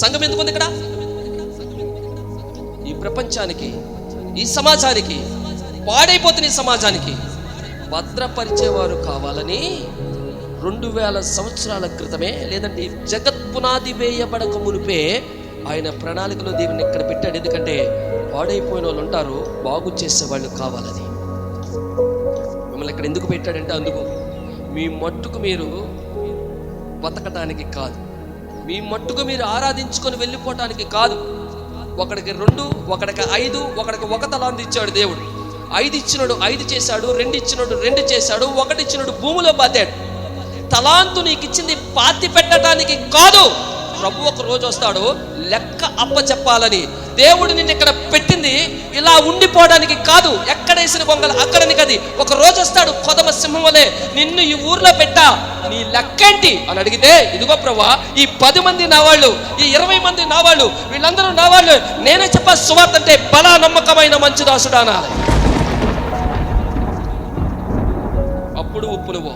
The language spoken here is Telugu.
సంఘం ఎందుకుంది ఇక్కడ? ఈ ప్రపంచానికి ఈ సమాజానికి పాడైపోతున్న ఈ సమాజానికి భద్రపరిచేవారు కావాలని రెండు వేల సంవత్సరాల క్రితమే లేదంటే జగత్ పునాది వేయబడక మునిపే ఆయన ప్రణాళికలో దేవుని ఇక్కడ పెట్టాడు. ఎందుకంటే పాడైపోయిన వాళ్ళు ఉంటారు బాగు చేసే వాళ్ళు కావాలని. మిమ్మల్ని ఇక్కడ ఎందుకు పెట్టాడంటే అందుకు మీ మట్టుకు మీరు బతకటానికి కాదు. మీ మట్టుకు మీరు ఆరాధించుకొని వెళ్ళిపోవటానికి కాదు. ఒకడికి రెండు ఒకడికి ఐదు ఒకడికి ఒక తలాంతి ఇచ్చాడు దేవుడు. ఐదు ఇచ్చినడు ఐదు చేశాడు రెండు ఇచ్చినడు రెండు చేశాడు ఒకటి ఇచ్చినోడు భూమిలో పాతాడు. తలాంతు నీకు ఇచ్చింది పాతి పెట్టడానికి కాదు. ప్రభు ఒక రోజు వస్తాడు లెక్క అప్ప చెప్పాలని దేవుడు నిన్ను ఇక్కడ పెట్టి ఉండిపోవడానికి కాదు ఎక్కడేసిన గొంగలు అక్కడనికి అది ఒక రోజు వస్తాడు కొదమ సింహం వలె నిన్ను ఈ ఊర్లో పెట్టా నీ లెక్కేంటి? అని అడిగితే ఇదిగో ప్రభా ఈ పది మంది నావాళ్ళు ఈ ఇరవై మంది నావాళ్ళు వీళ్ళందరూ నావాళ్ళు నేనే చెప్పా సువార్త అంటే బలా నమ్మకమైన మంచి దాసుడానా అప్పుడు ఉప్పు నువ్వు